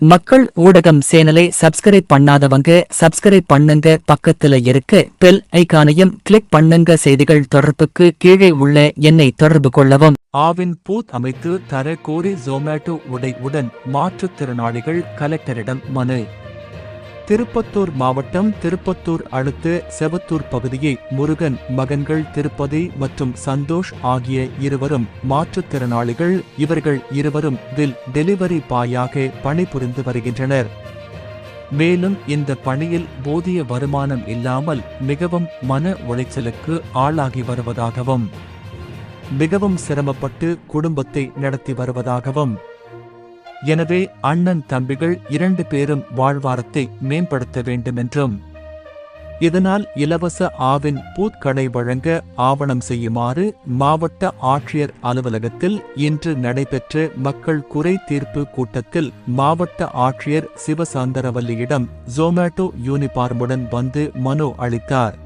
மக்கள் ஊடகம் சேனலை சப்ஸ்கிரைப் பண்ணாதவங்க சப்ஸ்கிரைப் பண்ணுங்க. பக்கத்துல இருக்க பெல் ஐக்கானையும் கிளிக் பண்ணுங்க. செய்திகள் தொடர்புக்கு கீழே உள்ள எண்ணை தொடர்பு கொள்ளவும். ஆவின் பூத் அமைத்து தர கோரி ஜொமேட்டோ உடை உடன் மாற்றுத்திறனாளிகள் கலெக்டரிடம் மனு. திருப்பத்தூர் மாவட்டம் திருப்பத்தூர் அடுத்த செவத்தூர் பகுதியை முருகன் மகன்கள் திருப்பதி மற்றும் சந்தோஷ் ஆகிய இருவரும் மாற்றுத்திறனாளிகள். இவர்கள் இருவரும் வில் டெலிவரி பாயாக பணிபுரிந்து வருகின்றனர். மேலும் இந்த பணியில் போதிய வருமானம் இல்லாமல் மிகவும் மன உளைச்சலுக்கு ஆளாகி வருவதாகவும் மிகவும் சிரமப்பட்டு குடும்பத்தை நடத்தி வருவதாகவும் எனவே அண்ணன் தம்பிகள் இரண்டு பேரும் வாழ்வாரத்தை மேம்படுத்த வேண்டுமென்றும். இதனால் இலவச ஆவின் பூத்களை வழங்க ஆவணம் செய்யுமாறு மாவட்ட ஆட்சியர் அலுவலகத்தில் இன்று நடைபெற்ற மக்கள் குறை தீர்ப்பு கூட்டத்தில் மாவட்ட ஆட்சியர் சிவசாந்தரவல்லியிடம் ஜொமேட்டோ யூனிபார்முடன் வந்து மனு அளித்தார்.